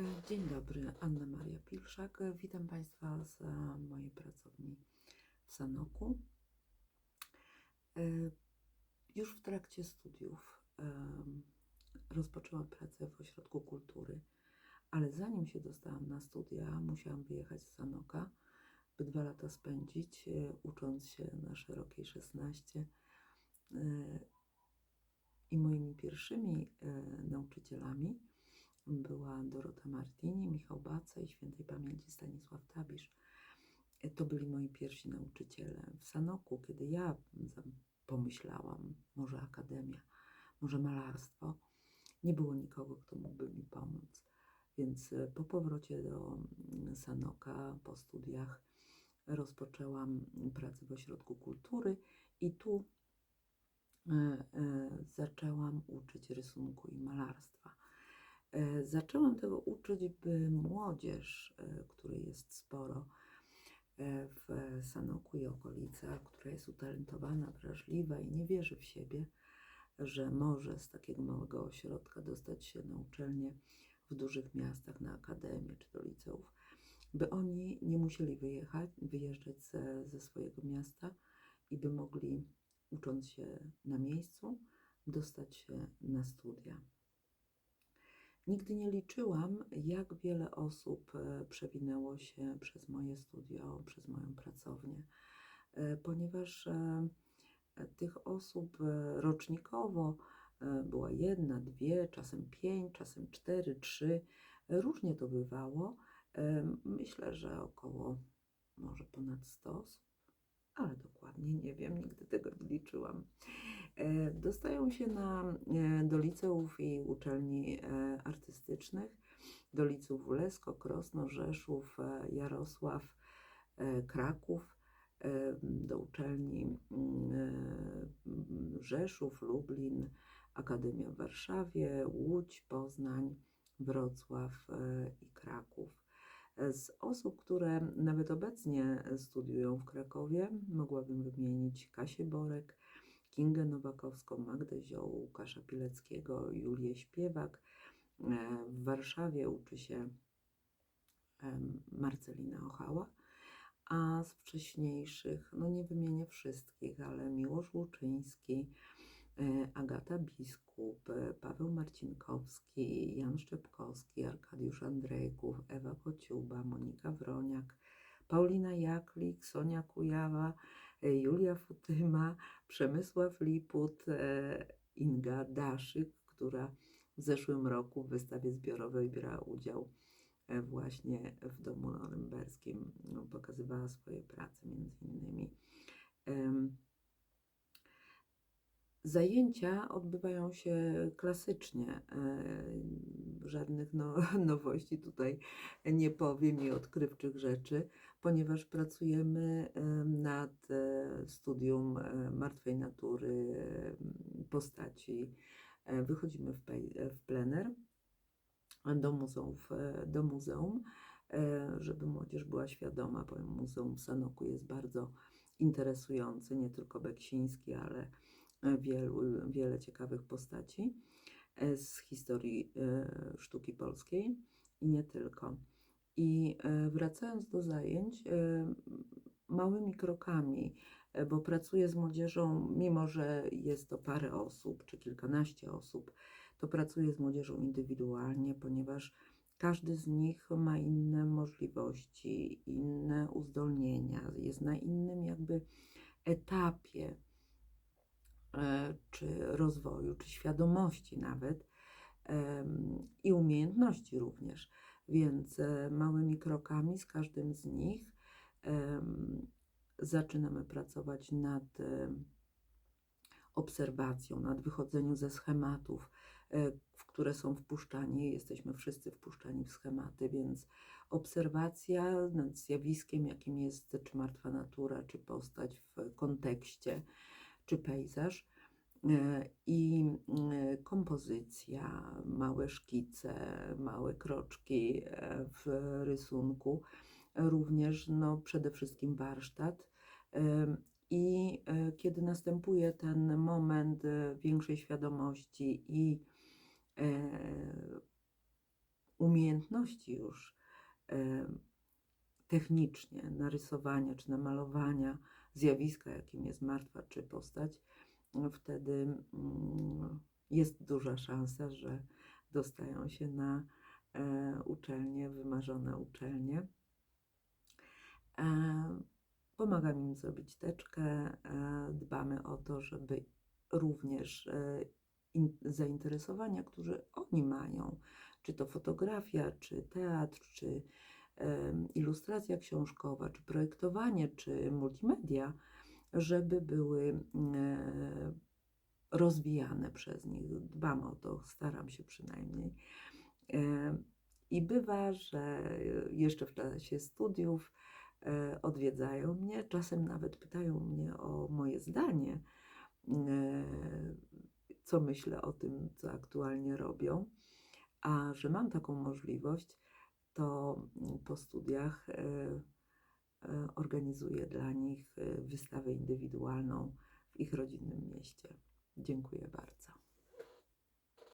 E, Dzień dobry, Anna Maria Pilszak. Witam Państwa z e, mojej pracowni w Sanoku. E, Już w trakcie studiów rozpoczęłam pracę w Ośrodku Kultury, ale zanim się dostałam na studia, musiałam wyjechać z Sanoka, by dwa lata spędzić, ucząc się na szerokiej 16. E, I moimi pierwszymi nauczycielami była Dorota Martini, Michał Baca i świętej pamięci Stanisław Tabisz. E, To byli moi pierwsi nauczyciele. W Sanoku, kiedy ja pomyślałam, może akademia, może malarstwo, nie było nikogo, kto mógłby mi pomóc. Więc e, po powrocie do mm, Sanoka, po studiach, rozpoczęłam pracę w Ośrodku Kultury i tu e, zaczęłam uczyć rysunku i malarstwa. E, Zaczęłam tego uczyć, by młodzież, e, której jest sporo e, w Sanoku i okolicach, która jest utalentowana, wrażliwa i nie wierzy w siebie, że może z takiego małego ośrodka dostać się na uczelnię w dużych miastach, na akademię czy do liceów, by oni nie musieli wyjechać, wyjeżdżać ze, ze swojego miasta i by mogli, ucząc się na miejscu, dostać się na studia. Nigdy nie liczyłam, jak wiele osób e, przewinęło się przez moje studio, przez moją pracownię, e, ponieważ e, tych osób rocznikowo była jedna, dwie, czasem pięć, czasem cztery, trzy. Różnie to bywało. Myślę, że około może ponad 100 osób, ale dokładnie nie wiem, nigdy tego nie liczyłam. E, Dostają się na, e, do liceów i uczelni e, artystycznych, do liceów Lesko, Krosno, Rzeszów, Jarosław, Kraków, do uczelni mm, Rzeszów, Lublin, Akademia w Warszawie, Łódź, Poznań, Wrocław i Kraków. Z osób, które nawet obecnie studiują w Krakowie, mogłabym wymienić Kasię Borek, Kingę Nowakowską, Magdę Zioł, Łukasza Pileckiego, Julię Śpiewak. E, W Warszawie uczy się Marcelina Ochała, a z wcześniejszych, no nie wymienię wszystkich, ale Miłosz Łuczyński, Agata Biskup, e, Paweł Marcinkowski, Jan Szczepkowski, Arkadiusz Andrejków, Ewa Kociuba, Monika Wroniak, Paulina Jaklik, Sonia Kujawa, e, Julia Futyma, Przemysław Liput, e, Inga Daszyk, która w zeszłym roku w wystawie zbiorowej brała udział e, właśnie w Domu Norymberskim. No, Pokazywała swoje prace między innymi. Zajęcia odbywają się klasycznie. e, Żadnych no, nowości tutaj nie powiem i odkrywczych rzeczy, ponieważ pracujemy em, nad e, studium e, martwej natury em, postaci. Wychodzimy w, plener do muzeum, do muzeum, żeby młodzież była świadoma, bo Muzeum Sanoku jest bardzo interesujące, nie tylko Beksiński, ale wielu, wiele ciekawych postaci e, z historii e, sztuki polskiej i nie tylko. I e, wracając do zajęć, małymi krokami, bo pracuję z młodzieżą, mimo że jest to parę osób czy kilkanaście osób, to pracuję z młodzieżą indywidualnie, ponieważ każdy z nich ma inne możliwości, inne uzdolnienia, jest na innym jakby etapie czy rozwoju, czy świadomości nawet i umiejętności również. Więc e, małymi krokami z każdym z nich zaczynamy pracować nad em, obserwacją, nad wychodzeniem ze schematów, e, w które są wpuszczani. Jesteśmy wszyscy wpuszczani w schematy, więc obserwacja nad zjawiskiem, jakim jest czy martwa natura, czy postać w kontekście, czy pejzaż. E, I e, kompozycja, małe szkice, małe kroczki e, w rysunku, również no, przede wszystkim warsztat. I kiedy następuje ten moment większej świadomości i umiejętności już technicznie narysowania czy namalowania zjawiska, jakim jest martwa czy postać, no wtedy mm, jest duża szansa, że dostają się na e, uczelnie, wymarzone uczelnie. E, Pomagam im zrobić teczkę. e, Dbamy o to, żeby również in- zainteresowania, które oni mają, czy to fotografia, czy teatr, czy ilustracja książkowa, czy projektowanie, czy multimedia, żeby były e, rozwijane przez nich. Dbam o to, staram się przynajmniej. E, I bywa, że jeszcze w czasie studiów e, odwiedzają mnie, czasem nawet pytają mnie o moje zdanie, e, co myślę o tym, co aktualnie robią. A że mam taką możliwość, to mm, po studiach e, e, organizuję dla nich e, wystawę indywidualną w ich rodzinnym mieście. Dziękuję bardzo.